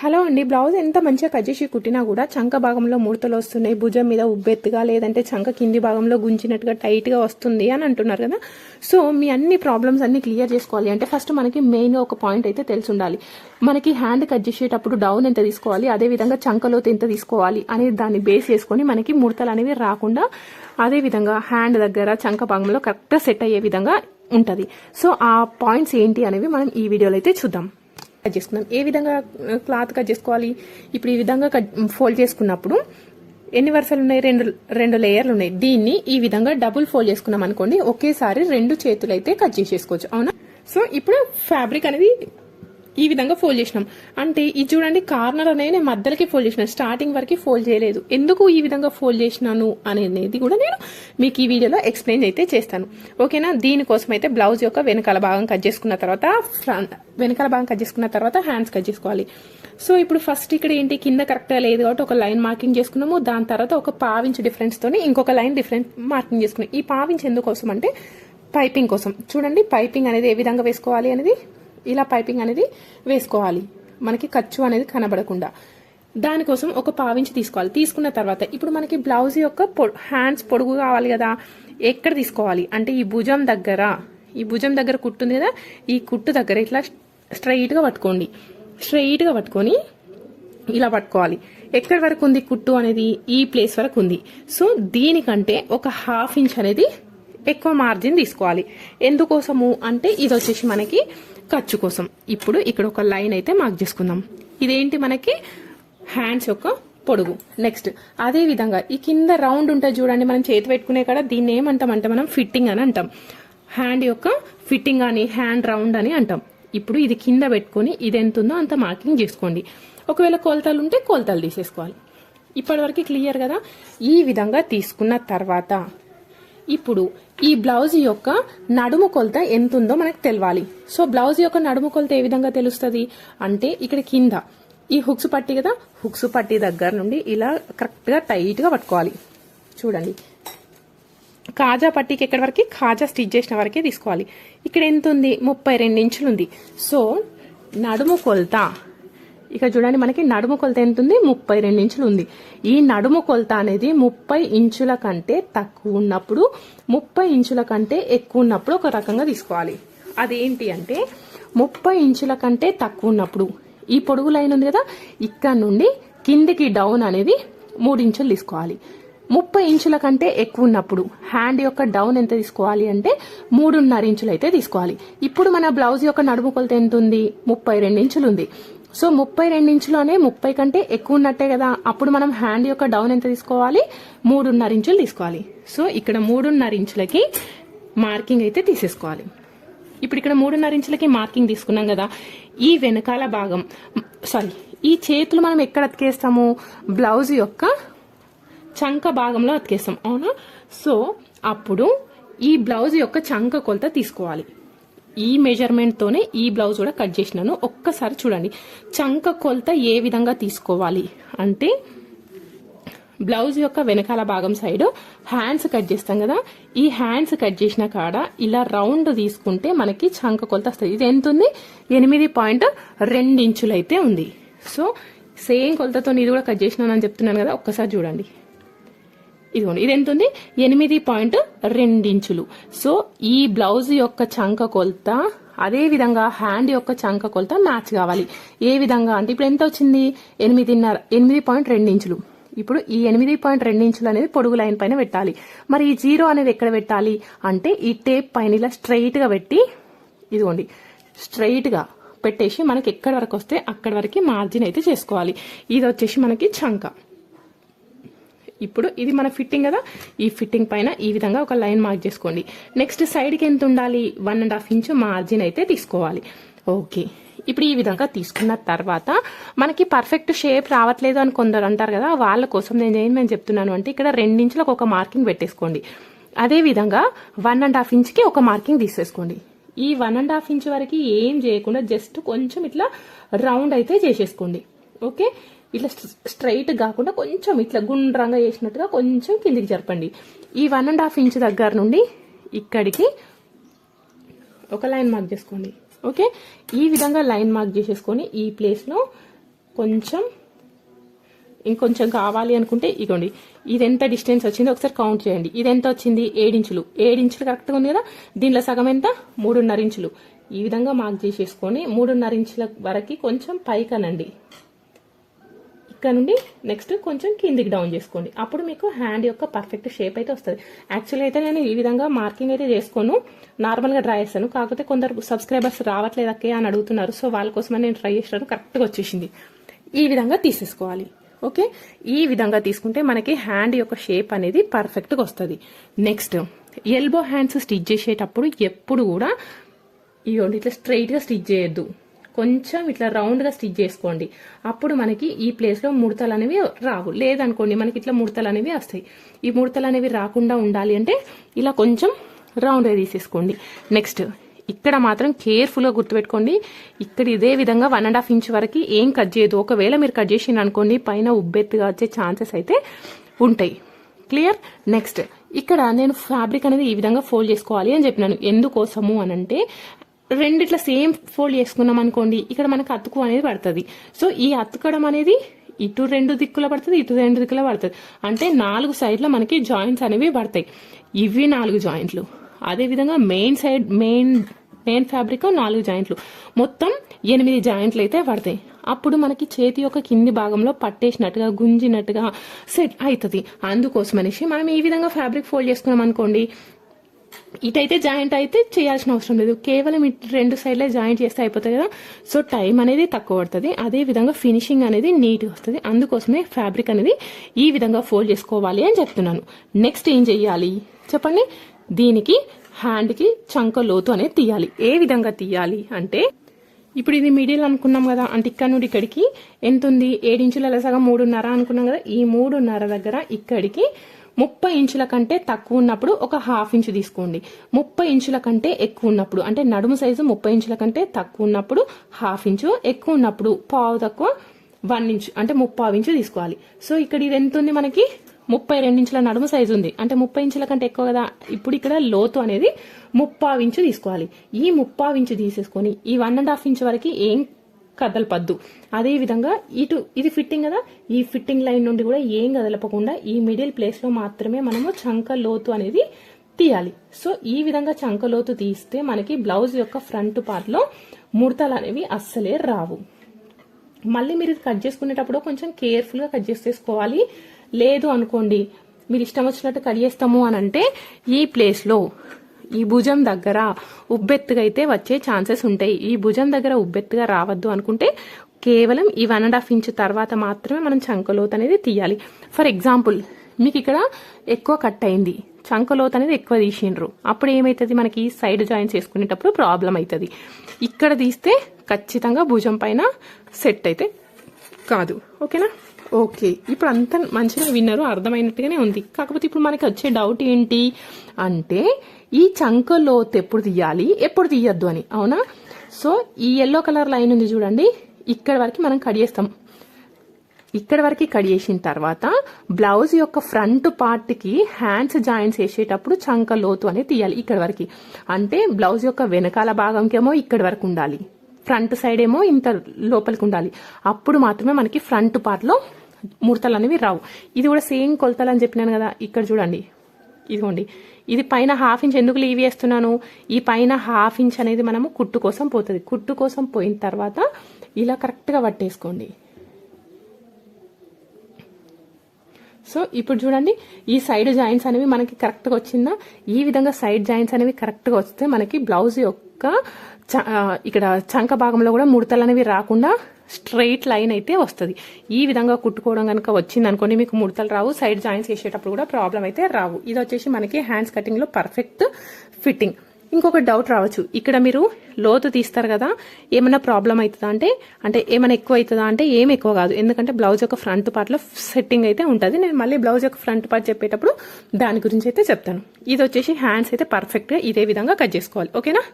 Hello అండి blouse ఎంత మంచిగా కట్ చేసి కుట్టినా కూడా చంక భాగంలో ముడతలు వస్తున్నాయి భుజం మీద ఉబ్బెత్తుగా లేదంటే చంక కింది భాగంలో గుంచినట్టుగా టైట్గా వస్తుంది అని అంటున్నారు కదా. సో మీ అన్ని ప్రాబ్లమ్స్ అన్ని క్లియర్ చేసుకోవాలి. అంటే ఫస్ట్ మనకి మెయిన్గా ఒక పాయింట్ అయితే తెలిసి ఉండాలి మనకి హ్యాండ్ కట్ చేసేటప్పుడు డౌన్ ఎంత తీసుకోవాలి అదే విధంగా చంకలోతు ఎంత తీసుకోవాలి అనేది దాన్ని బేస్ చేసుకొని మనకి ముడతలు అనేవి రాకుండా అదే విధంగా హ్యాండ్ దగ్గర చంక భాగంలో కరెక్ట్గా సెట్ అయ్యే విధంగా ఉంటుంది. సో ఆ పాయింట్స్ ఏంటి అనేవి మనం ఈ వీడియోలో అయితే చూద్దాం. కట్ చేసుకుందాం. ఏ విధంగా క్లాత్ కట్ చేసుకోవాలి? ఇప్పుడు ఈ విధంగా కట్ ఫోల్డ్ చేసుకున్నప్పుడు ఎన్ని వరుసలు ఉన్నాయి? రెండు రెండు లేయర్లు ఉన్నాయి. దీన్ని ఈ విధంగా డబుల్ ఫోల్డ్ చేసుకున్నాం అనుకోండి ఒకేసారి రెండు చేతులు అయితే కట్ చేసేసుకోవచ్చు. అవునా? సో ఇప్పుడు ఫ్యాబ్రిక్ అనేది ఈ విధంగా ఫోల్డ్ చేసినాం. అంటే ఇది చూడండి కార్నర్ అనేది నేను మధ్యలకి ఫోల్డ్ చేసిన స్టార్టింగ్ వరకు ఫోల్డ్ చేయలేదు. ఎందుకు ఈ విధంగా ఫోల్డ్ చేసినాను అనేది కూడా నేను మీకు ఈ వీడియోలో ఎక్స్ప్లెయిన్ అయితే చేస్తాను. ఓకేనా దీనికోసం అయితే బ్లౌజ్ యొక్క వెనకాల భాగం కట్ చేసుకున్న తర్వాత వెనకాల భాగం కట్ చేసుకున్న తర్వాత హ్యాండ్స్ కట్ చేసుకోవాలి. సో ఇప్పుడు ఫస్ట్ ఇక్కడ ఏంటి? కింద కరెక్ట్గా లేదు కాబట్టి ఒక లైన్ మార్కింగ్ చేసుకున్నాము. దాని తర్వాత ఒక పావించ్ డిఫరెన్స్ తోని ఇంకొక లైన్ డిఫరెంట్ మార్కింగ్ చేసుకున్నాం. ఈ పావించ్ ఎందుకోసం అంటే పైపింగ్ కోసం. చూడండి పైపింగ్ అనేది ఏ విధంగా వేసుకోవాలి అనేది? ఇలా పైపింగ్ అనేది వేసుకోవాలి. మనకి ఖర్చు అనేది కనబడకుండా. దానికోసం ఒక పావించి తీసుకోవాలి. తీసుకున్న తర్వాత ఇప్పుడు మనకి బ్లౌజ్ యొక్క హ్యాండ్స్ పొడుగు కావాలి కదా. ఎక్కడ తీసుకోవాలి? అంటే ఈ భుజం దగ్గర. ఈ భుజం దగ్గర కుట్టుంది కదా. ఈ కుట్టు దగ్గర ఇట్లా స్ట్రైట్గా పట్టుకోండి. స్ట్రైట్గా పట్టుకొని ఇలా పట్టుకోవాలి. ఎక్కడి వరకు ఉంది కుట్టు అనేది? ఈ ప్లేస్ వరకు ఉంది. సో దీనికంటే ఒక హాఫ్ ఇంచ్ అనేది ఎక్కువ మార్జిన్ తీసుకోవాలి. ఎందుకోసము? అంటే ఇది వచ్చేసి మనకి ఖర్చు కోసం. ఇప్పుడు ఇక్కడ ఒక లైన్ అయితే మార్క్ చేసుకుందాం. ఇదేంటి మనకి? హ్యాండ్స్ యొక్క పొడుగు. నెక్స్ట్ అదే విధంగా ఈ కింద రౌండ్ ఉంటుంది చూడండి మనం చేతి పెట్టుకునే కాడ దీన్ని ఏమంటాం అంటే మనం ఫిట్టింగ్ అని అంటాం. హ్యాండ్ యొక్క ఫిట్టింగ్ అని హ్యాండ్ రౌండ్ అని అంటాం. ఇప్పుడు ఇది కింద పెట్టుకొని ఇది ఎంత ఉందో అంత మార్కింగ్ చేసుకోండి. ఒకవేళ కొలతలు ఉంటే కొలతలు తీసేసుకోవాలి. ఇప్పటివరకు క్లియర్ కదా? ఈ విధంగా తీసుకున్న తర్వాత ఇప్పుడు ఈ బ్లౌజ్ యొక్క నడుము కొలత ఎంత ఉందో మనకు తెలవాలి. సో బ్లౌజ్ యొక్క నడుము కొలత ఏ విధంగా తెలుస్తుంది? అంటే ఇక్కడ కింద. ఈ హుక్స్ పట్టి కదా? హుక్స్ పట్టి దగ్గర నుండి ఇలా కరెక్ట్గా టైట్గా పట్టుకోవాలి. చూడండి. కాజా పట్టీకి ఎక్కడి వరకు? కాజా స్టిచ్ చేసిన వరకే తీసుకోవాలి. ఇక్కడ ఎంత ఉంది ముప్పై రెండు ఇంచులు ఉంది సో నడుము కొలత ఇక చూడండి మనకి నడుము కొలత ఎంత ఉంది ముప్పై రెండు ఇంచులు ఉంది. ఈ నడుము కొలత అనేది ముప్పై ఇంచుల కంటే తక్కువ ఉన్నప్పుడు ముప్పై ఇంచుల కంటే ఎక్కువ ఉన్నప్పుడు ఒక రకంగా తీసుకోవాలి. అదేంటి అంటే ముప్పై ఇంచుల కంటే తక్కువ ఉన్నప్పుడు ఈ పొడుగు లైన్ ఉంది కదా ఇక్కడ నుండి కిందికి డౌన్ అనేది మూడు ఇంచులు తీసుకోవాలి. ముప్పై ఇంచుల కంటే ఎక్కువ ఉన్నప్పుడు హ్యాండ్ యొక్క డౌన్ ఎంత తీసుకోవాలి అంటే మూడున్నర ఇంచులు అయితే తీసుకోవాలి. ఇప్పుడు మన బ్లౌజ్ యొక్క నడుము కొలత ఎంత ఉంది? ముప్పై రెండు ఇంచులు ఉంది. సో ముప్పై రెండు ఇంచులోనే ముప్పై కంటే ఎక్కువ ఉన్నట్టే కదా. అప్పుడు మనం హ్యాండ్ యొక్క డౌన్ ఎంత తీసుకోవాలి? మూడున్నర ఇంచులు తీసుకోవాలి. సో ఇక్కడ మూడున్నర ఇంచులకి మార్కింగ్ అయితే తీసేసుకోవాలి. ఇప్పుడు ఇక్కడ మూడున్నర ఇంచులకి మార్కింగ్ తీసుకున్నాం కదా. ఈ వెనకాల భాగం సారీ ఈ చేతులు మనం ఎక్కడ అతికేస్తాము? బ్లౌజ్ యొక్క చంక భాగంలో అతికేస్తాం. అవునా? సో అప్పుడు ఈ బ్లౌజ్ యొక్క చంక కొలత తీసుకోవాలి. ఈ మెజర్మెంట్తోనే ఈ బ్లౌజ్ కూడా కట్ చేసినాను. ఒక్కసారి చూడండి. చంక కొలత ఏ విధంగా తీసుకోవాలి? అంటే బ్లౌజ్ యొక్క వెనకాల భాగం సైడ్ హ్యాండ్స్ కట్ చేస్తాం కదా. ఈ హ్యాండ్స్ కట్ చేసిన కాడ ఇలా రౌండ్ తీసుకుంటే మనకి చంక కొలత వస్తుంది. ఇది ఎంత ఉంది? ఎనిమిది పాయింట్ రెండు ఇంచులైతే ఉంది. సో సేమ్ కొలతతో ఇది కూడా కట్ చేసినాను అని చెప్తున్నాను కదా. ఒక్కసారి చూడండి. ఇదిగోండి ఇది ఎంత ఉంది ఎనిమిది పాయింట్ రెండించులు. సో ఈ బ్లౌజ్ యొక్క చంక కొలత అదే విధంగా హ్యాండ్ యొక్క చంక కొలత మ్యాచ్ కావాలి. ఏ విధంగా? అంటే ఇప్పుడు ఎంత వచ్చింది? ఎనిమిదిన్నర ఎనిమిది పాయింట్ రెండు ఇంచులు ఇప్పుడు ఈ ఎనిమిది పాయింట్ రెండు ఇంచులు అనేది పొడుగు లైన్ పైన పెట్టాలి. మరి ఈ జీరో అనేది ఎక్కడ పెట్టాలి? అంటే ఈ టేప్ పైన ఇలా స్ట్రైట్గా పెట్టి ఇదిగోండి స్ట్రైట్గా పెట్టేసి మనకి ఎక్కడి వరకు వస్తే అక్కడి వరకు మార్జిన్ అయితే చేసుకోవాలి. ఇది వచ్చేసి మనకి చంక. ఇప్పుడు ఇది మన ఫిట్టింగ్ కదా. ఈ ఫిట్టింగ్ పైన ఈ విధంగా ఒక లైన్ మార్క్ చేసుకోండి. నెక్స్ట్ సైడ్కి ఎంత ఉండాలి? One and half inch margin అయితే తీసుకోవాలి. ఓకే ఇప్పుడు ఈ విధంగా తీసుకున్న తర్వాత మనకి పర్ఫెక్ట్ షేప్ రావట్లేదు అని కొందరు అంటారు కదా. వాళ్ళ కోసం నేను ఏం నేను చెప్తున్నాను అంటే ఇక్కడ రెండించులకు ఒక మార్కింగ్ పెట్టేసుకోండి. అదే విధంగా వన్ అండ్ హాఫ్ ఇంచ్కి ఒక మార్కింగ్ తీసేసుకోండి. ఈ వన్ అండ్ హాఫ్ ఇంచ్ వరకు ఏం చేయకుండా జస్ట్ కొంచెం ఇట్లా రౌండ్ అయితే చేసేసుకోండి. ఓకే ఇట్లా స్ట్రైట్ కాకుండా కొంచెం ఇట్లా గుండ్రంగా చేసినట్టుగా కొంచెం కిందికి జరపండి. ఈ వన్ అండ్ హాఫ్ ఇంచ్ దగ్గర నుండి ఇక్కడికి ఒక లైన్ మార్క్ చేసుకోండి. ఓకే? ఈ విధంగా లైన్ మార్క్ చేసేసుకొని ఈ ప్లేస్లో కొంచెం ఇంకొంచెం కావాలి అనుకుంటే ఇగోండి. ఇది ఎంత డిస్టెన్స్ వచ్చిందో ఒకసారి కౌంట్ చేయండి. ఇది ఎంత వచ్చింది? ఏడించులు ఏడించులు కరెక్ట్గా ఉంది కదా? దీనిలో సగం ఎంత? మూడున్నర ఇంచులు. ఈ విధంగా మార్క్ చేసేసుకొని మూడున్నర ఇంచుల వరకు కొంచెం పైకనండి. ఇక్కడ నుండి నెక్స్ట్ కొంచెం కిందికి డౌన్ చేసుకోండి. అప్పుడు మీకు హ్యాండ్ యొక్క పర్ఫెక్ట్ షేప్ అయితే వస్తుంది. యాక్చువల్లీ అయితే నేను ఈ విధంగా మార్కింగ్ అయితే చేసుకోను. నార్మల్గా డ్రా చేస్తాను. కాకపోతే కొందరు సబ్స్క్రైబర్స్ రావట్లేదు అక్కే అని అడుగుతున్నారు. సో వాళ్ళ కోసమని నేను ట్రై చేసినాను. కరెక్ట్గా వచ్చేసింది. ఈ విధంగా తీసేసుకోవాలి. ఓకే ఈ విధంగా తీసుకుంటే మనకి హ్యాండ్ యొక్క షేప్ అనేది పర్ఫెక్ట్గా వస్తుంది. నెక్స్ట్ ఎల్బో హ్యాండ్స్ స్టిచ్ చేసేటప్పుడు ఎప్పుడు కూడా ఇవ్వండి ఇట్లా స్ట్రైట్గా స్టిచ్ చేయొద్దు. కొంచెం ఇట్లా రౌండ్గా స్టిచ్ చేసుకోండి. అప్పుడు మనకి ఈ ప్లేస్లో ముడతలు అనేవి రావు. లేదనుకోండి మనకి ఇట్లా ముడతలు అనేవి వస్తాయి. ఈ ముడతలు అనేవి రాకుండా ఉండాలి అంటే ఇలా కొంచెం రౌండ్గా తీసేసుకోండి. నెక్స్ట్ ఇక్కడ మాత్రం కేర్ఫుల్గా గుర్తుపెట్టుకోండి. ఇక్కడ ఇదే విధంగా వన్ అండ్ హాఫ్ ఇంచ్ వరకు ఏం కట్ చేయదు. ఒకవేళ మీరు కట్ చేసిన అనుకోండి పైన ఉబ్బెత్తుగా వచ్చే ఛాన్సెస్ అయితే ఉంటాయి. క్లియర్? నెక్స్ట్ ఇక్కడ నేను ఫ్యాబ్రిక్ అనేది ఈ విధంగా ఫోల్డ్ చేసుకోవాలి అని చెప్పినాను. ఎందుకోసము అని అంటే రెండిట్లా సేమ్ ఫోల్డ్ చేసుకున్నాం అనుకోండి ఇక్కడ మనకు అతుకు అనేది పడుతుంది. సో ఈ అతుకడం అనేది ఇటు రెండు దిక్కుల పడుతుంది ఇటు రెండు దిక్కుల పడుతుంది. అంటే నాలుగు సైడ్లో మనకి జాయింట్స్ అనేవి పడతాయి. ఇవి నాలుగు జాయింట్లు అదేవిధంగా main side main main fabric నాలుగు జాయింట్లు మొత్తం ఎనిమిది జాయింట్లు అయితే పడతాయి. అప్పుడు మనకి చేతి యొక్క కింది భాగంలో పట్టేసినట్టుగా గుంజినట్టుగా సెట్ అవుతుంది. అందుకోసం అనేసి మనం ఈ విధంగా ఫ్యాబ్రిక్ ఫోల్డ్ చేసుకున్నాం అనుకోండి ఇటైతే జాయింట్ అయితే చేయాల్సిన అవసరం లేదు. కేవలం ఇటు రెండు సైడ్లే జాయింట్ చేస్తే అయిపోతుంది కదా. సో టైం అనేది తక్కువ పడుతుంది. అదే విధంగా ఫినిషింగ్ అనేది నీట్గా వస్తుంది. అందుకోసమే ఫ్యాబ్రిక్ అనేది ఈ విధంగా ఫోల్డ్ చేసుకోవాలి అని చెప్తున్నాను. నెక్స్ట్ ఏం చెయ్యాలి? చెప్పండి. దీనికి హ్యాండ్కి చంక లోతు అనేది తీయాలి. ఏ విధంగా తీయాలి అంటే ఇప్పుడు ఇది మిడిల్ అనుకున్నాం కదా. అంటే ఇక్కడ నుండి ఇక్కడికి. ఎంత ఉంది? ఏడించుల సగం మూడున్నర అనుకున్నాం కదా. ఈ మూడున్నర దగ్గర ఇక్కడికి ముప్పై ఇంచుల కంటే తక్కువ ఉన్నప్పుడు ఒక హాఫ్ ఇంచు తీసుకోండి. ముప్పై ఇంచుల కంటే ఎక్కువ ఉన్నప్పుడు అంటే నడుము సైజు ముప్పై ఇంచుల కంటే తక్కువ ఉన్నప్పుడు హాఫ్ ఇంచు ఎక్కువ ఉన్నప్పుడు పావు తక్కువ వన్ ఇంచు అంటే ముప్పావు ఇంచు తీసుకోవాలి. సో ఇక్కడ ఇది ఎంత ఉంది మనకి? ముప్పై రెండు ఇంచుల నడుము సైజు ఉంది. అంటే ముప్పై ఇంచుల కంటే ఎక్కువ కదా ఇప్పుడు ఇక్కడ లోతు అనేది ముప్పావు ఇంచు తీసుకోవాలి. ఈ ముప్పావు ఇంచు తీసేసుకొని ఈ వన్ అండ్ హాఫ్ ఇంచ్ వరకు ఏం కదలపద్దు. అదే విధంగా ఇటు ఇది ఫిట్టింగ్ కదా? ఈ ఫిట్టింగ్ లైన్ నుండి కూడా ఏం కదలపకుండా ఈ మిడిల్ ప్లేస్లో మాత్రమే మనము చంక లోతు అనేది తీయాలి. సో ఈ విధంగా చంక లోతు తీస్తే మనకి బ్లౌజ్ యొక్క ఫ్రంట్ పార్ట్లో ముడతలు అనేవి అస్సలే రావు. మళ్ళీ మీరు ఇది కట్ చేసుకునేటప్పుడు కొంచెం కేర్ఫుల్గా కట్ చేసేసుకోవాలి. లేదు అనుకోండి మీరు ఇష్టం వచ్చినట్టు కట్ చేస్తాము అని అంటే ఈ ప్లేస్లో ఈ భుజం దగ్గర ఉబ్బెత్తుగా అయితే వచ్చే ఛాన్సెస్ ఉంటాయి. ఈ భుజం దగ్గర ఉబ్బెత్తుగా రావద్దు అనుకుంటే కేవలం ఈ వన్ అండ్ హాఫ్ ఇంచ్ తర్వాత మాత్రమే మనం చంకలోత్ అనేది తీయాలి. ఫర్ ఎగ్జాంపుల్ మీకు ఇక్కడ ఎక్కువ కట్ అయింది. చంకలోత్ అనేది ఎక్కువ తీసిండ్రు. అప్పుడు ఏమవుతుంది మనకి సైడ్ జాయింట్స్ వేసుకునేటప్పుడు ప్రాబ్లం అవుతుంది ఇక్కడ తీస్తే ఖచ్చితంగా భుజం పైన సెట్ అయితే కాదు. ఓకేనా? ఓకే. ఇప్పుడు అంత మంచిగా విన్నారు అర్థమైనట్టుగానే ఉంది. కాకపోతే ఇప్పుడు మనకి వచ్చే డౌట్ ఏంటి అంటే ఈ చంక ఎప్పుడు తీయాలి ఎప్పుడు తీయద్దు అని. అవునా? సో ఈ ఎల్లో కలర్ లైన్ ఉంది చూడండి. ఇక్కడ వరకు మనం కట్ చేస్తాం. ఇక్కడ వరకు కట్ చేసిన తర్వాత బ్లౌజ్ యొక్క ఫ్రంట్ పార్ట్కి హ్యాండ్స్ జాయింట్స్ వేసేటప్పుడు చంక లోతు అనేది తీయాలి ఇక్కడ వరకు. అంటే బ్లౌజ్ యొక్క వెనకాల భాగంకేమో ఇక్కడ వరకు ఉండాలి. ఫ్రంట్ సైడ్ ఏమో ఇంత లోపలికి ఉండాలి. అప్పుడు మాత్రమే మనకి ఫ్రంట్ పార్ట్లో ముడతలు అనేవి రావు. ఇది కూడా సేమ్ కొలతలు అని చెప్పినాను కదా ఇక్కడ చూడండి. ఇదిగోండి. ఇది పైన హాఫ్ ఇంచ్ ఎందుకు లీవ్ చేస్తున్నాను? ఈ పైన హాఫ్ ఇంచ్ అనేది మనము కుట్టు కోసం పోతుంది. కుట్టు కోసం పోయిన తర్వాత ఇలా కరెక్ట్గా పట్టేసుకోండి. సో ఇప్పుడు చూడండి ఈ సైడ్ జాయింట్స్ అనేవి మనకి కరెక్ట్గా వచ్చిందా? ఈ విధంగా సైడ్ జాయింట్స్ అనేవి కరెక్ట్గా వస్తే మనకి బ్లౌజ్ యొక్క చ- ఇక్కడ చంక భాగంలో కూడా ముడతలు అనేవి రాకుండా స్ట్రైట్ లైన్ అయితే వస్తుంది. ఈ విధంగా కుట్టుకోవడం కనుక వచ్చింది అనుకోండి మీకు ముడతలు రావు సైడ్ జాయింట్స్ వేసేటప్పుడు కూడా ప్రాబ్లం అయితే రావు. ఇది వచ్చేసి మనకి హ్యాండ్స్ కటింగ్లో పర్ఫెక్ట్ ఫిట్టింగ్. ఇంకొక డౌట్ రావచ్చు. ఇక్కడ మీరు లోతు తీస్తారు కదా ఏమైనా ప్రాబ్లం అవుతుందా అంటే అంటే ఏమైనా ఎక్కువ అవుతుందా అంటే ఏం ఎక్కువ కాదు. ఎందుకంటే బ్లౌజ్ యొక్క ఫ్రంట్ పార్ట్లో సెట్టింగ్ అయితే ఉంటుంది. నేను మళ్ళీ బ్లౌజ్ యొక్క ఫ్రంట్ పార్ట్ చెప్పేటప్పుడు దాని గురించి అయితే చెప్తాను. ఇది వచ్చేసి హ్యాండ్స్ అయితే పర్ఫెక్ట్గా ఇదే విధంగా కట్ చేసుకోవాలి. ఓకేనా?